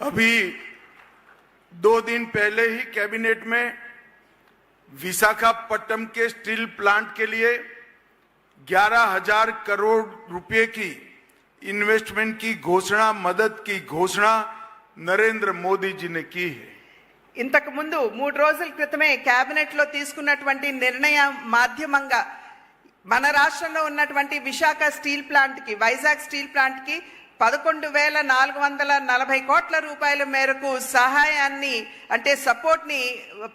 अभी दो दिन पहले ही कैबिनेट में विशाखापट्टनम के स्टील प्लांट के लिए ग्यारह हजार करोड़ रुपए की इन्वेस्टमेंट की घोषणा मदद की घोषणा नरेंद्र मोदी जी ने की है ఇంతకు ముందు మూడు రోజుల క్రితమే కేబినెట్ లో తీసుకున్నటువంటి నిర్ణయం మాధ్యమంగా మన రాష్ట్రంలో ఉన్నటువంటి విశాఖ స్టీల్ ప్లాంట్ కి వైజాగ్ స్టీల్ ప్లాంట్ కి పదకొండు వేల నాలుగు వందల నలభై కోట్ల రూపాయల మేరకు సహాయాన్ని అంటే సపోర్ట్ ని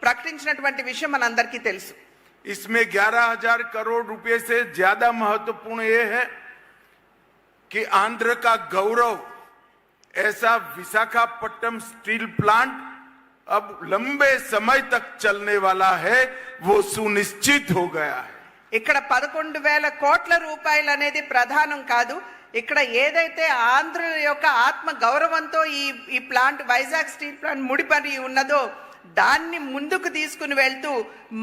ప్రకటించినటువంటి విషయం మనందరికీ తెలుసు इसमें ग्यारह हजार करोड़ रुपए से ज्यादा महत्वपूर्ण ये है कि आंध्र का गौरव ऐसा विशाखापट्टनम स्टील प्लांट अब लंबे समय तक चलने वाला है वो सुनिश्चित हो गया है ఇక్కడ పదకొండు వేల కోట్ల రూపాయలు అనేది ప్రధానం కాదు ఇక్కడ ఏదైతే ఆంధ్రుల యొక్క ఆత్మ గౌరవంతో ఈ ఈ ప్లాంట్ వైజాగ్ స్టీల్ ప్లాంట్ ముడిపడి ఉన్నదో దాన్ని ముందుకు తీసుకుని వెళ్తూ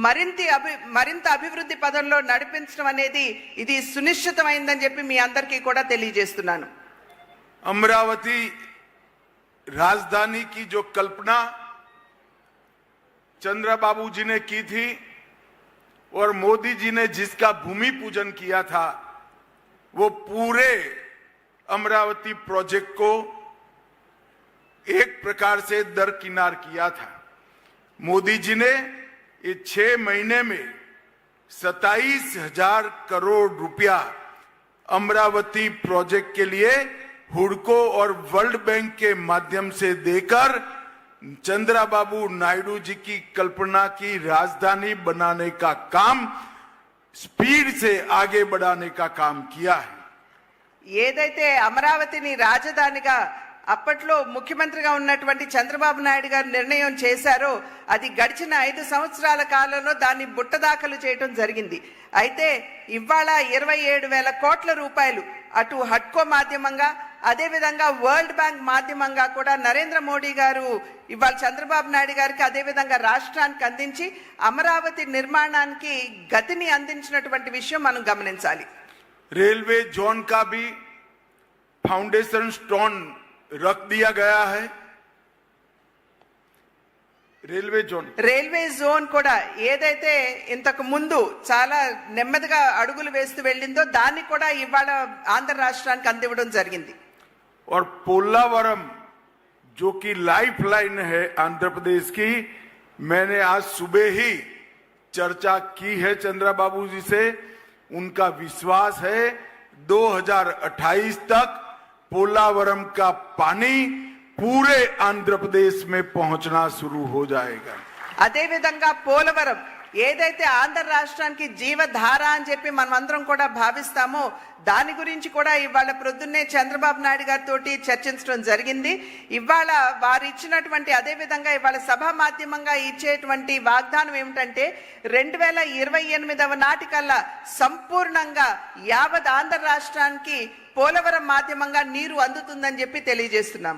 మరింత అభి మరింత అభివృద్ధి పదంలో నడిపించడం అనేది ఇది సునిశ్చితమైందని చెప్పి మీ అందరికీ కూడా తెలియజేస్తున్నాను अमरावती राजधानी की जो कल्पना चंद्रा बाबू जी ने की थी और मोदी जी ने जिसका भूमि पूजन किया था वो पूरे अमरावती प्रोजेक्ट को एक प्रकार से दरकिनार किया था। मोदी जी ने ये छह महीने में सताइस हज़ार करोड़ रुपया अमरावती प्रोजेक्ट के लिए हुडको और वर्ल्ड बैंक के माध्यम से देकर चंद्रा बाबू नायडू जी की कल्पना की राजधानी बनाने का काम स्पीड से आगे बढ़ाने का काम किया है ఏదైతే అమరావతిని రాజధానిగా అప్పట్లో ముఖ్యమంత్రిగా ఉన్నటువంటి చంద్రబాబు నాయుడు గారు నిర్ణయం చేశారో అది గడిచిన ఐదు సంవత్సరాల కాలంలో దాన్ని బుట్టదాఖలు చేయటం జరిగింది అయితే ఇవాళ ఇరవై ఏడు వేల కోట్ల రూపాయలు అటు హట్కో మాధ్యమంగా అదేవిధంగా వరల్డ్ బ్యాంక్ మాధ్యమంగా కూడా నరేంద్ర మోడీ గారు ఇవాళ చంద్రబాబు నాయుడు గారికి అదేవిధంగా రాష్ట్రానికి అందించి అమరావతి నిర్మాణానికి గతిని అందించినటువంటి విషయం మనం గమనించాలి रेलवे जोन का भी फाउंडेशन स्टोन रख दिया गया है रेलवे जोन రైల్వే జోన్ కూడా ఏదైతే ఇంతకు ముందు చాలా నెమ్మదిగా అడుగులు వేస్తూ వెళ్ళిందో దాన్ని కూడా ఇవాళ ఆంధ్ర రాష్ట్రానికి అందివ్వడం జరిగింది और पोलावरम जो कि लाइफ लाइन है आंध्र प्रदेश की, मैंने आज सुबह ही चर्चा की है चंद्रा बाबू जी से। उनका विश्वास है 2028 तक पोलावरम का पानी पूरे आंध्र प्रदेश में पहुँचना शुरू हो जाएगा। अदे विधा पोलवरम ఏదైతే ఆంధ్ర రాష్ట్రానికి జీవధార అని చెప్పి మనం అందరం కూడా భావిస్తామో దాని గురించి కూడా ఇవాళ ప్రొద్దున్నే చంద్రబాబు నాయుడు గారితో చర్చించడం జరిగింది. ఇవాళ వారు ఇచ్చినటువంటి అదేవిధంగా ఇవాళ సభా మాధ్యమంగా ఇచ్చేటువంటి వాగ్దానం ఏమిటంటే రెండు వేల ఇరవై ఎనిమిదవ నాటికల్లా సంపూర్ణంగా యావత్ ఆంధ్ర రాష్ట్రానికి పోలవరం మాధ్యమంగా నీరు అందుతుందని చెప్పి తెలియజేస్తున్నాం.